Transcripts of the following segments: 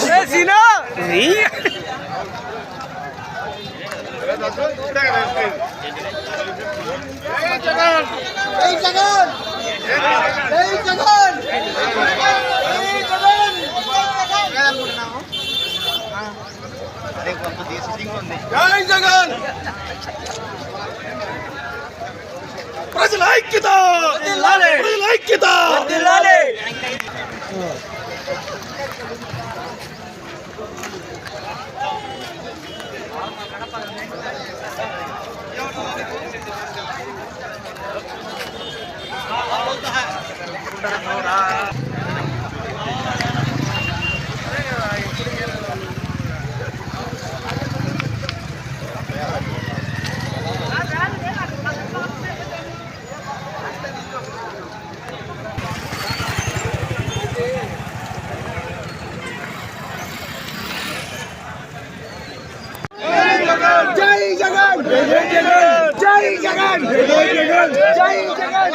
Hey, Sina! Hey, Hey, Chagall! Hey, Chagall! Hey, Chagall! జై జగన్ ప్రజల ఐక్యత ప్రజల ఐక్యత జై జగన్ జై జగన్ జై జగన్ జై జగన్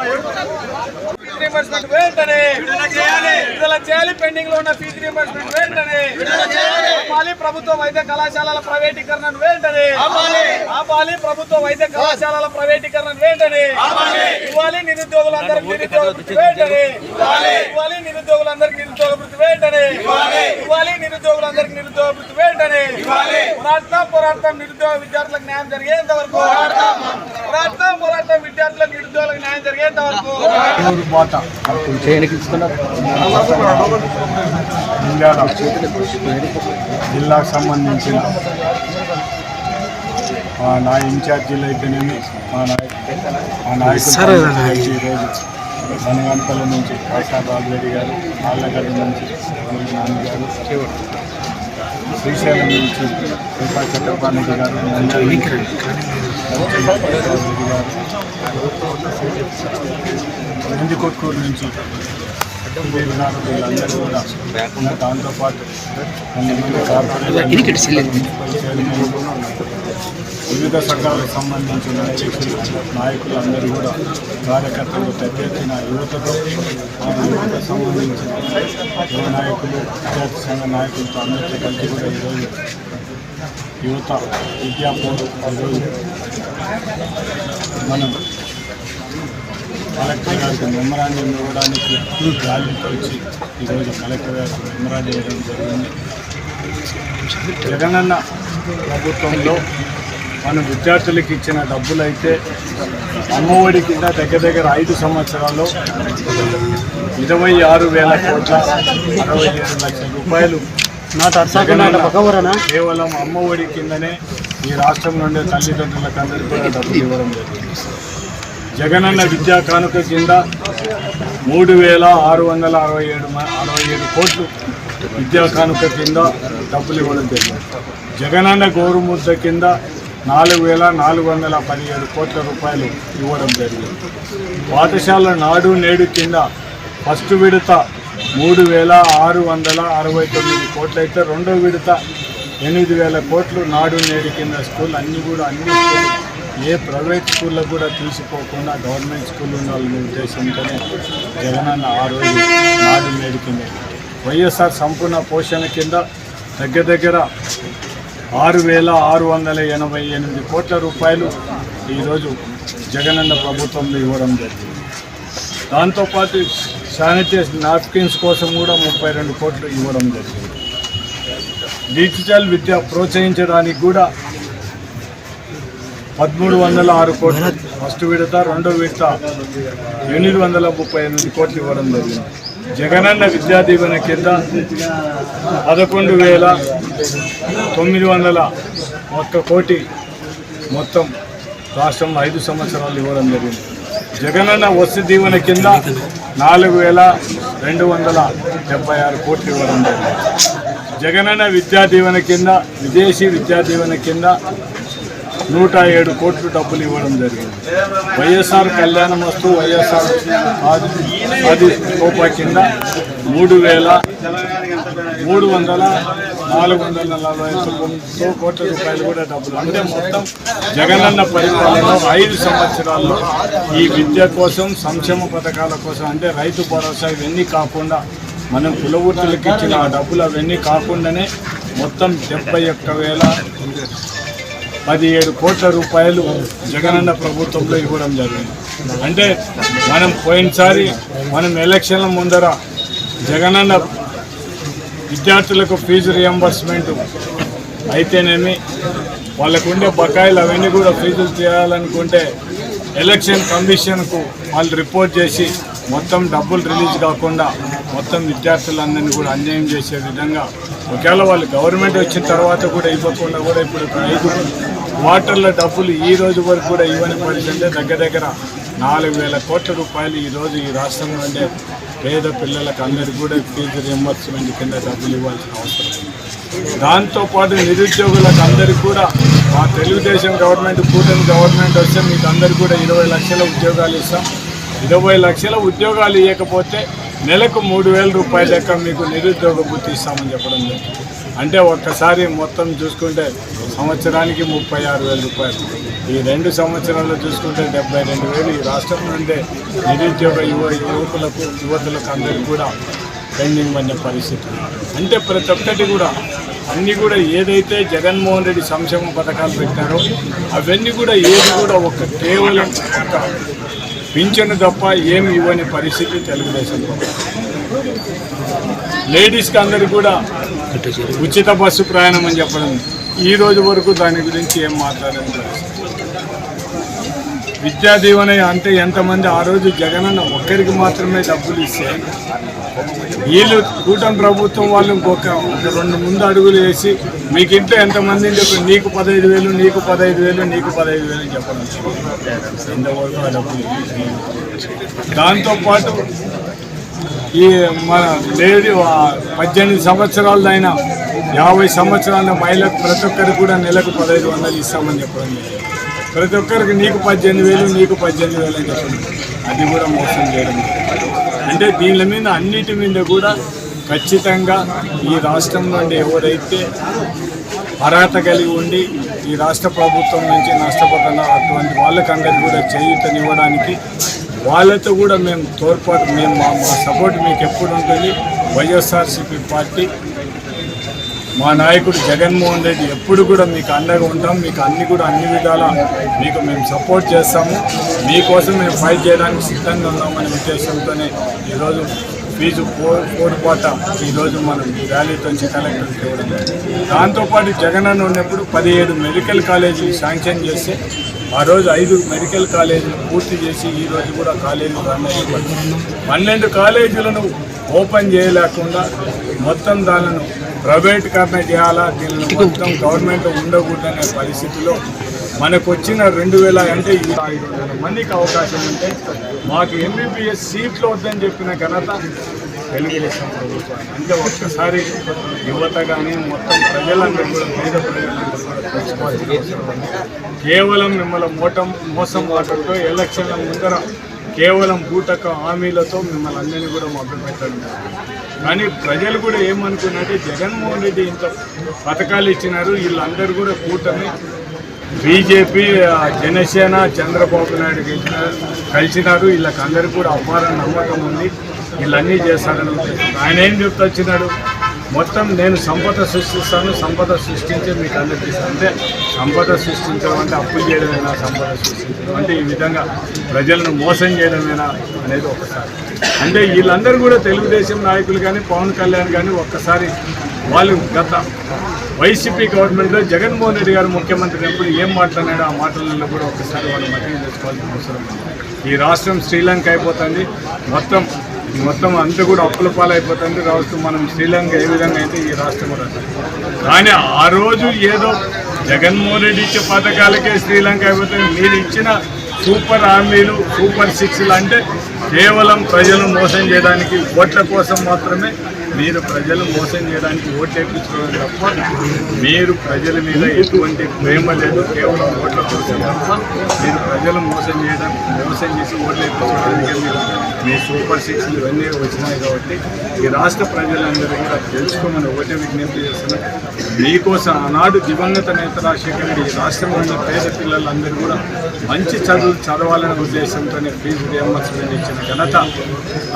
రీఎంబర్స్మెంట్ వెంటనే. విడుదల చేయాలి. విడుదల చేయాలి. పెండింగ్లో ఉన్న ఫీజు రీఎంబర్స్మెంట్ వెంటనే. ఆపాలి. ప్రభుత్వ వైద్య కళాశాలల ప్రైవేటీకరణను వెంటనే. ఆపాలి. ఆపాలి. ప్రభుత్వ వైద్య కళాశాలల ప్రైవేటీకరణను వెంటనే. ఆపాలి. ఇవ్వాలి. నిరుద్యోగులందరికీ నిరుద్యోగ వృత్తి వెంటనే. ఇవ్వాలి. నిరుద్యోగులందరికీ నిరుద్యోగ వృత్తి వెంటనే. ఇవ్వాలి. నిరుద్యోగులందరికీ నిరుద్యోగ వృత్తి వెంటనే. పోరాటం పోరాటం నిరుద్యోగ విద్యార్థులకు న్యాయం జరిగేంత వరకు. పోరాటం. పోరాటం విద్యార్థులకు నిరుద్యోగులకు న్యాయం జరిగేంత వరకు. నంద్యాల జిల్లాకు సంబంధించిన మా నా ఇన్ఛార్జీలు అయితేనేమి మా నాయకు మా నాయకులు ఈరోజు మనగంపల్లి నుంచి ప్రసాద్ బాబురెడ్డి గారు ఆళ్ళగడ్డ నుంచి అమీర్ నాని గారు శ్రీశైలం నుంచి కృపా చక్రపాణి గారు నంద్యాల రెడ్డి గారు నందికొట్కూరు నుంచి ఉన్నారు వీళ్ళందరూ కూడా ఉన్న దాంతోపాటు వివిధ సంఘాలకు సంబంధించిన నాయకులందరూ కూడా కార్యకర్తలు పెద్ద ఎత్తున యువతతో యువతకు సంబంధించిన యువ నాయకులు విద్యార్థి సంఘ నాయకులతో అందరితో కలిసి కూడా ఈరోజు యువత విద్యాపోరు ఈరోజు మనం కలెక్టర్ గారికి మెమరాండం ఇవ్వడానికి ర్యాలీకి వచ్చి ఈరోజు కలెక్టర్ గారికి మెమరాండం ఇవ్వడం జరిగింది. జగనన్న ప్రభుత్వంలో మన విద్యార్థులకు ఇచ్చిన డబ్బులైతే అమ్మఒడి కింద దగ్గర దగ్గర ఐదు సంవత్సరాల్లో ఇరవై ఆరు వేల కోట్ల అరవై ఏడు లక్షల రూపాయలు కేవలం అమ్మఒడి కిందనే ఈ రాష్ట్రం నుండి తల్లిదండ్రులకు అందరికీ కూడా డబ్బులు ఇవ్వడం జరిగింది. జగనన్న విద్యా కానుక కింద మూడు వేల ఆరు వందల అరవై ఏడు అరవై ఏడు కోట్లు విద్యా కానుక కింద డబ్బులు ఇవ్వడం జరిగింది. జగనన్న గోరుముద్ద కింద నాలుగు వేల నాలుగు వందల పదిహేడు కోట్ల రూపాయలు ఇవ్వడం జరిగింది. పాఠశాల నాడు నేడు కింద ఫస్ట్ విడత మూడు వేల ఆరు వందల అరవై తొమ్మిది కోట్లు అయితే రెండో విడత ఎనిమిది వేల కోట్లు నాడు నేడు కింద స్కూల్ అన్నీ కూడా అన్ని స్కూల్ ఏ ప్రైవేట్ స్కూళ్ళకు కూడా తీసుకోకుండా గవర్నమెంట్ స్కూల్ ఉండాలనే ఉద్దేశంతోనే జగనన్న ఆ రోజు నాడు నేడు కింద. వైఎస్ఆర్ సంపూర్ణ పోషణ కింద దగ్గర దగ్గర ఆరు వేల ఆరు వందల ఎనభై ఎనిమిది కోట్ల రూపాయలు ఈరోజు జగనన్న ప్రభుత్వంలో ఇవ్వడం జరిగింది. దాంతోపాటు శానిటైజ్ నాప్కిన్స్ కోసం కూడా ముప్పై రెండు కోట్లు ఇవ్వడం జరిగింది. డిజిటల్ విద్య ప్రోత్సహించడానికి కూడా పదమూడు వందల ఆరు కోట్లు. ఫస్ట్ విడత రెండో విడత ఎనిమిది వందల ముప్పై ఎనిమిది కోట్లు ఇవ్వడం జరిగింది. జగనన్న విద్యా దీవెన కింద పదకొండు వేల తొమ్మిది వందల ఒక్క కోటి మొత్తం రాష్ట్రం ఐదు సంవత్సరాలు ఇవ్వడం జరిగింది. జగనన్న వస్తు దీవెన కింద నాలుగు వేల రెండు వందల డెబ్బై ఆరు కోట్లు ఇవ్వడం జరిగింది. జగనన్న విద్యా దీవెన కింద విదేశీ విద్యా దీవెన కింద నూట ఏడు కోట్లు డబ్బులు ఇవ్వడం జరిగింది. వైఎస్ఆర్ కళ్యాణం వస్తూ వైఎస్ఆర్ అది రూపాయి కింద మూడు వేల మూడు వందల నాలుగు వందల నలభై తొమ్మిది కోట్ల రూపాయలు కూడా డబ్బులు. అంటే మొత్తం జగనన్న పరిపాలన ఐదు సంవత్సరాల్లో ఈ విద్య కోసం సంక్షేమ పథకాల కోసం అంటే రైతు భరోసా ఇవన్నీ కాకుండా మనం కులవృత్తులకు ఇచ్చిన ఆ డబ్బులు అవన్నీ కాకుండానే మొత్తం డెబ్బై ఒక్క వేల పదిహేడు కోట్ల రూపాయలు జగనన్న ప్రభుత్వంలో ఇవ్వడం జరిగింది. అంటే మనం పోయినసారి మనం ఎలక్షన్ల ముందర జగనన్న విద్యార్థులకు ఫీజు రియంబర్స్మెంట్ అయితేనేమి వాళ్ళకు ఉండే బకాయిలు అవన్నీ కూడా ఫీజులు చేయాలనుకుంటే ఎలక్షన్ కమిషన్కు వాళ్ళు రిపోర్ట్ చేసి మొత్తం డబ్బులు రిలీజ్ కాకుండా మొత్తం విద్యార్థులందరినీ కూడా అన్యాయం చేసే విధంగా ఒకవేళ వాళ్ళు గవర్నమెంట్ వచ్చిన తర్వాత కూడా ఇవ్వకుండా కూడా ఇప్పుడు ఒక ఐదు వాటర్ల డబ్బులు ఈ రోజు వరకు కూడా ఇవ్వని పరిస్థితి దగ్గర దగ్గర నాలుగు వేల కోట్ల రూపాయలు ఈరోజు ఈ రాష్ట్రంలో ఉండే పేద పిల్లలకు అందరికీ కూడా ఫీజు రియంబర్స్మెంట్ కింద డబ్బులు ఇవ్వాల్సిన అవసరం ఉంది. దాంతోపాటు నిరుద్యోగులకు అందరికీ కూడా మా తెలుగుదేశం గవర్నమెంట్ కూటమి గవర్నమెంట్ వస్తే మీకు అందరికీ కూడా ఇరవై లక్షల ఉద్యోగాలు ఇస్తాం. ఇరవై లక్షల ఉద్యోగాలు ఇవ్వకపోతే నెలకు మూడు వేల రూపాయల లెక్క మీకు నిరుద్యోగ బుద్ధి ఇస్తామని చెప్పడం జరిగింది. అంటే ఒక్కసారి మొత్తం చూసుకుంటే సంవత్సరానికి ముప్పై ఆరు వేల రూపాయలు. ఈ రెండు సంవత్సరాల్లో చూసుకుంటే డెబ్బై రెండు వేలు. ఈ రాష్ట్రం నుండే నిరుద్యోగ యువ యువకులకు యువతులకు అందరికీ కూడా పెండింగ్ అనే పరిస్థితి. అంటే ప్రతి ఒక్కటి కూడా అన్నీ కూడా ఏదైతే జగన్మోహన్ రెడ్డి సంక్షేమ పథకాలు పెట్టారో అవన్నీ కూడా ఏది కూడా ఒక కేవలం ఒక పింఛను తప్ప ఏమి ఇవ్వని పరిస్థితి తెలుగుదేశం లేడీస్కి అందరికి కూడా ఉచిత బస్సు ప్రయాణం అని చెప్పడం ఈ రోజు వరకు దాని గురించి ఏం మాట్లాడలేదు. విద్యా దీవెన అంటే ఎంతమంది ఆ రోజు జగనన్న ఒక్కరికి మాత్రమే డబ్బులు ఇస్తే వీళ్ళు కూటమి ప్రభుత్వం వాళ్ళు ఇంకొక రెండు ముందు అడుగులు వేసి మీకు ఇంట్లో ఎంతమంది నీకు పదహైదు వేలు నీకు పదహైదు వేలు నీకు పదహైదు వేలు అని చెప్పడం. ఇంతవరకు ఆ డబ్బులు? దాంతోపాటు ఈ మన లేడీ పద్దెనిమిది సంవత్సరాలదైనా యాభై సంవత్సరాల మహిళకు ప్రతి ఒక్కరికి కూడా నెలకు పదహైదు వందలు ఇస్తామని చెప్పడం. ప్రతి ఒక్కరికి నీకు పద్దెనిమిది వేలు నీకు పద్దెనిమిది వేలు అని చెప్పడం. అది కూడా మోసం చేయడం. అంటే దీని మీద అన్నిటి మీద కూడా ఖచ్చితంగా ఈ రాష్ట్రం నుండి ఎవరైతే అర్హత కలిగి ఉండి ఈ రాష్ట్ర ప్రభుత్వం నుంచి నష్టపోతున్న అటువంటి వాళ్ళకందరికీ కూడా చేయూతనివ్వడానికి వాళ్ళతో కూడా మేము తోడ్పాటు మేము మా మా సపోర్ట్ మీకు ఎప్పుడు ఉంటుంది. వైఎస్ఆర్సీపీ పార్టీ మా నాయకుడు జగన్మోహన్ రెడ్డి ఎప్పుడు కూడా మీకు అండగా ఉంటాం. మీకు అన్ని కూడా అన్ని విధాల మీకు మేము సపోర్ట్ చేస్తాము. మీకోసం మేము ఫైట్ చేయడానికి సిద్ధంగా ఉన్నామనే ఉద్దేశంతోనే ఈరోజు ఫీజు పో పోరుపాట ఈరోజు మనం ర్యాలీతో నుంచి కలెక్టర్కి ఇవ్వడం దాంతోపాటు జగన్ అన్న ఉన్నప్పుడు పదిహేడు మెడికల్ కాలేజీలు శాంక్షన్ చేస్తే ఆ రోజు ఐదు మెడికల్ కాలేజీలు పూర్తి చేసి ఈ రోజు కూడా కాలేజీలు రన్ అయ్యేవాళ్ళు పన్నెండు కాలేజీలను ఓపెన్ చేయలేకుండా మొత్తం దానిని ప్రైవేటీకరణ చేయాలా? దీనిని మొత్తం గవర్నమెంట్ ఉండకూడదనే పరిస్థితిలో మనకు వచ్చిన రెండు వేల అంటే ఐదు వందల మందికి అవకాశం ఉంటే మాకు ఎంబీబీఎస్ సీట్లు వద్దని చెప్పిన ఘనత తెలుగుదేశం ప్రభుత్వం అంటే ఒక్కసారి యువత కానీ మొత్తం ప్రజలందరూ కూడా పేద ప్రజలందరూ కూడా తెలుసుకోవాల్సిన కేవలం మిమ్మల్ని మోటం మోసం మాటలతో ఎలక్షన్ల ముందర కేవలం బూటక హామీలతో మిమ్మల్ని అందరినీ కూడా మభ్యపెట్టడం కానీ ప్రజలు కూడా ఏమనుకున్నారంటే జగన్మోహన్ రెడ్డి ఇంత పథకాలు ఇచ్చినారు వీళ్ళందరూ కూడా కూటమి. బీజేపీ జనసేన చంద్రబాబు నాయుడు గెలిచినారు కలిసినారు వీళ్ళకందరికీ కూడా అపార నమ్మకం ఉంది. వీళ్ళన్నీ చేస్తారని ఆయన ఏం చెప్తూ వచ్చినాడు? మొత్తం నేను సంపద సృష్టిస్తాను సంపద సృష్టించే మీకు అందరికీ అంటే సంపద సృష్టించడం అంటే అప్పులు చేయడమేనా సంపద సృష్టించడం? అంటే ఈ విధంగా ప్రజలను మోసం చేయడమేనా అనేది ఒకసారి. అంటే వీళ్ళందరూ కూడా తెలుగుదేశం నాయకులు కానీ పవన్ కళ్యాణ్ కానీ ఒక్కసారి వాళ్ళు గత వైసీపీ గవర్నమెంట్లో జగన్మోహన్ రెడ్డి గారు ముఖ్యమంత్రి ఎప్పుడు ఏం మాట్లాడాడో ఆ మాటలలో కూడా ఒకసారి వాళ్ళు మద్దతు తెచ్చుకోవాల్సిన అవసరం ఈ రాష్ట్రం శ్రీలంక అయిపోతుంది. మొత్తం మొత్తం అంతా కూడా అప్పుల పాలైపోతుంది రాష్ట్రం మనం శ్రీలంక ఏ విధంగా అయితే ఈ రాష్ట్రం కూడా కానీ ఆ రోజు ఏదో జగన్మోహన్ రెడ్డి ఇచ్చే పథకాలకే శ్రీలంక అయిపోతుంది. మీరు ఇచ్చిన సూపర్ హామీలు సూపర్ సిక్స్లు అంటే కేవలం ప్రజలను మోసం చేయడానికి ఓట్ల కోసం మాత్రమే మీరు ప్రజలు మోసం చేయడానికి ఓట్లు వేయించుకోవడం తప్ప మీరు ప్రజల మీద ఎటువంటి ప్రేమ లేదు కేవలం ఓట్ల కోసం తప్ప మీరు ప్రజలు మోసం చేయడం మోసం చేసి ఓట్లు వేయించుకోవడానికి మీరు మీ సూపర్ సిక్స్ ఇవన్నీ వచ్చినాయి కాబట్టి ఈ రాష్ట్ర ప్రజలందరూ కూడా తెలుసుకోమని ఒకటే విజ్ఞప్తి చేస్తున్నారు మీకోసం ఆనాడు దివంగత నేత రాజశేఖర రెడ్డి ఈ ఉన్న పేద పిల్లలందరూ కూడా మంచి చదువులు చదవాలనే ఉద్దేశంతోనే ఫీజు రియంబర్స్మెంట్ ఇచ్చిన ఘనత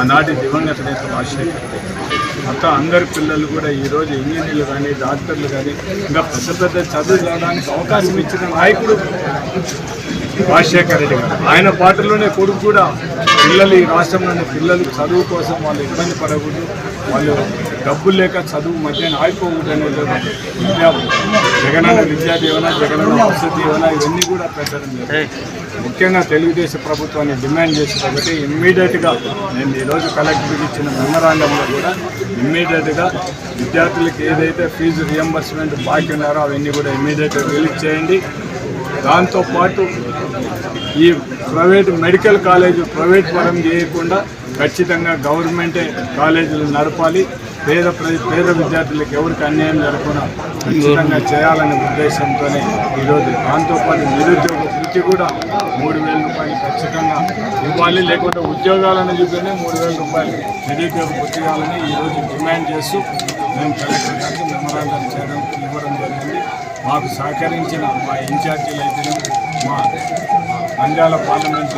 ఆనాటి దివంగత నేత రాజశేఖర్ రెడ్డి. మొత్తం అందరి పిల్లలు కూడా ఈరోజు ఇంజనీర్లు కానీ డాక్టర్లు కానీ ఇంకా పెద్ద పెద్ద చదువు చదవడానికి అవకాశం ఇచ్చిన నాయకుడు రాజశేఖర రెడ్డి గారు. ఆయన పాటలోనే కొడుకు కూడా పిల్లలు ఈ రాష్ట్రంలోని పిల్లలు చదువు కోసం వాళ్ళు ఇబ్బంది పడకూడదు. వాళ్ళు డబ్బులు లేక చదువు మధ్యాహ్నం ఆగిపోకూడదు అనేది విద్యా జగనన్న విద్యా దీవెన జగనన్న వసతి దీవెన ఇవన్నీ కూడా పెట్టడం జరిగింది ముఖ్యంగా తెలుగుదేశం ప్రభుత్వాన్ని డిమాండ్ చేసి కాబట్టి ఇమ్మీడియట్గా నేను ఈరోజు కలెక్టర్కి ఇచ్చిన మెమరాండంలో కూడా ఇమ్మీడియట్గా విద్యార్థులకు ఏదైతే ఫీజు రియంబర్స్మెంట్ బాకీ ఉన్నారో అవన్నీ కూడా ఇమ్మీడియట్గా రిలీజ్ చేయండి. దాంతోపాటు ఈ ప్రైవేట్ మెడికల్ కాలేజ్ ప్రైవేట్ పరం చేయకుండా ఖచ్చితంగా గవర్నమెంటే కాలేజీలు నడపాలి. పేద పేద విద్యార్థులకు ఎవరికి అన్యాయం జరగకుండా ఖచ్చితంగా చేయాలనే ఉద్దేశంతోనే ఈరోజు దాంతోపాటు నిరుద్యోగ వృత్తి కూడా మూడు వేల రూపాయలు ఖచ్చితంగా ఇవ్వాలి. లేకుంటే ఉద్యోగాలను చూపినే మూడు వేల రూపాయలు నిరుద్యోగ వృత్తి ఈరోజు డిమాండ్ చేస్తూ మేము కలెక్టర్ గారికి మెమరాండం చేయడం ఇవ్వడం జరిగింది. మాకు సహకరించిన మా ఇన్ఛార్జీలు అయితే మా నంద్యాల పార్లమెంట్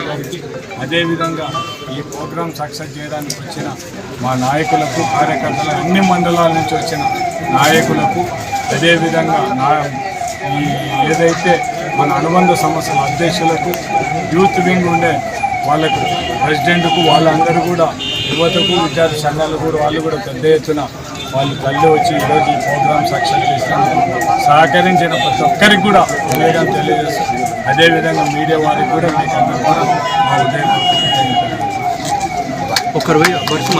గారికి అదేవిధంగా ఈ ప్రోగ్రాం సక్సెస్ చేయడానికి వచ్చిన మా నాయకులకు కార్యకర్తలు అన్ని మండలాల నుంచి వచ్చిన నాయకులకు అదేవిధంగా నా ఏదైతే మన అనుబంధ సంస్థల అధ్యక్షులకు యూత్ వింగ్ ఉండే వాళ్ళకు ప్రెసిడెంట్కు వాళ్ళందరూ కూడా యువతకు విద్యార్థి సంఘాలు కూడా వాళ్ళు కూడా పెద్ద ఎత్తున వాళ్ళు తల్లి వచ్చి ఈరోజు ఈ ప్రోగ్రామ్ సక్సెస్ చేసినందుకు సహకరించిన ప్రతి ఒక్కరికి కూడా ఉదయం తెలియజేస్తుంది అదేవిధంగా మీడియా వారికి కూడా మీకు అందరూ కూడా మా ఉదయం ఒకరు